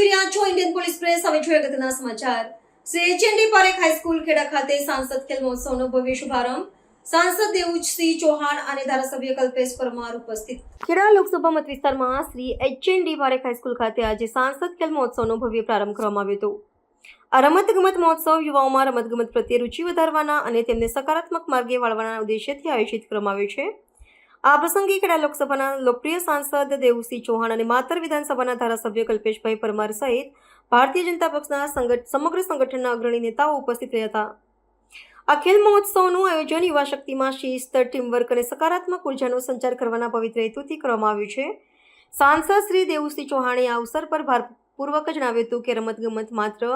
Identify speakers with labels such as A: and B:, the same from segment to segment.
A: Indian police press જોઈએ અગત્યના સમાચાર. Shri HND Parekh high school Kheda ખાતે સાંસદ ખેલ મહોત્સવનો ભવ્ય શુભારંભ. સાંસદ દેવુજસિંહ ચૌહાણ અને ધારાસભ્ય કલ્પેશ પરમાર ઉપસ્થિત. ખેડા લોકસભા મત વિસ્તારમાં શ્રી એચએનડી પારેખ હાઈસ્કૂલ ખાતે આજે સાંસદ ખેલ મહોત્સવનો ભવ્ય પ્રારંભ કરવામાં આવ્યો હતો. આ રમતગમત મહોત્સવ યુવાઓમાં રમતગમત પ્રત્યે રુચિ વધારવાના અને તેમને સકારાત્મક માર્ગે વાળવાના ઉદ્દેશ્યથી આયોજિત કરવામાં આવ્યો છે. આ પ્રસંગે ખેડા લોકસભાના લોકપ્રિય સાંસદ દેવુસિંહ ચૌહાણ અને માતર વિધાનસભાના ધારાસભ્ય કલ્પેશભાઈ પરમાર સહિત ભારતીય જનતા પક્ષના સમગ્ર સંગઠનના અગ્રણી નેતાઓ ઉપસ્થિત રહ્યા હતા. આ ખેલ મહોત્સવનું આયોજન યુવા શક્તિમાં શિસ્ત, ટીમવર્ક અને સકારાત્મક ઉર્જાનો સંચાર કરવાના પવિત્ર હેતુથી કરવામાં આવ્યું છે. સાંસદ શ્રી દેવુસિંહ ચૌહાણે આ અવસર પર ભારપૂર્વક જણાવ્યું હતું કે રમતગમત માત્ર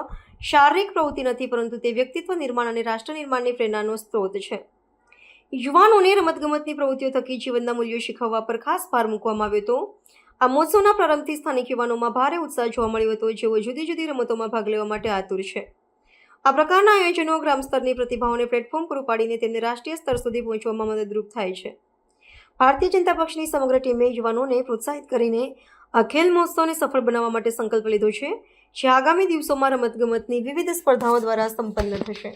A: શારીરિક પ્રવૃત્તિ નથી, પરંતુ તે વ્યક્તિત્વ નિર્માણ અને રાષ્ટ્ર નિર્માણની પ્રેરણાનો સ્ત્રોત છે. યુવાનોને રમતગમતની પ્રવૃત્તિઓ થકી જીવનના મૂલ્યો શીખવવા પર ખાસ ભાર મૂકવામાં આવ્યો હતો. આ મહોત્સવના પ્રારંભથી સ્થાનિક યુવાનોમાં ભારે ઉત્સાહ જોવા મળ્યો હતો, જેઓ જુદી જુદી રમતોમાં ભાગ લેવા માટે આતુર છે. આ પ્રકારના આયોજનો ગ્રામ સ્તરની પ્રતિભાઓને પ્લેટફોર્મ પૂરું પાડીને તેમને રાષ્ટ્રીય સ્તર સુધી પહોંચવામાં મદદરૂપ થાય છે. ભારતીય જનતા પક્ષની સમગ્ર ટીમે યુવાનોને પ્રોત્સાહિત કરીને આ ખેલ મહોત્સવને સફળ બનાવવા માટે સંકલ્પ લીધો છે, જે આગામી દિવસોમાં રમતગમતની વિવિધ સ્પર્ધાઓ દ્વારા સંપન્ન થશે.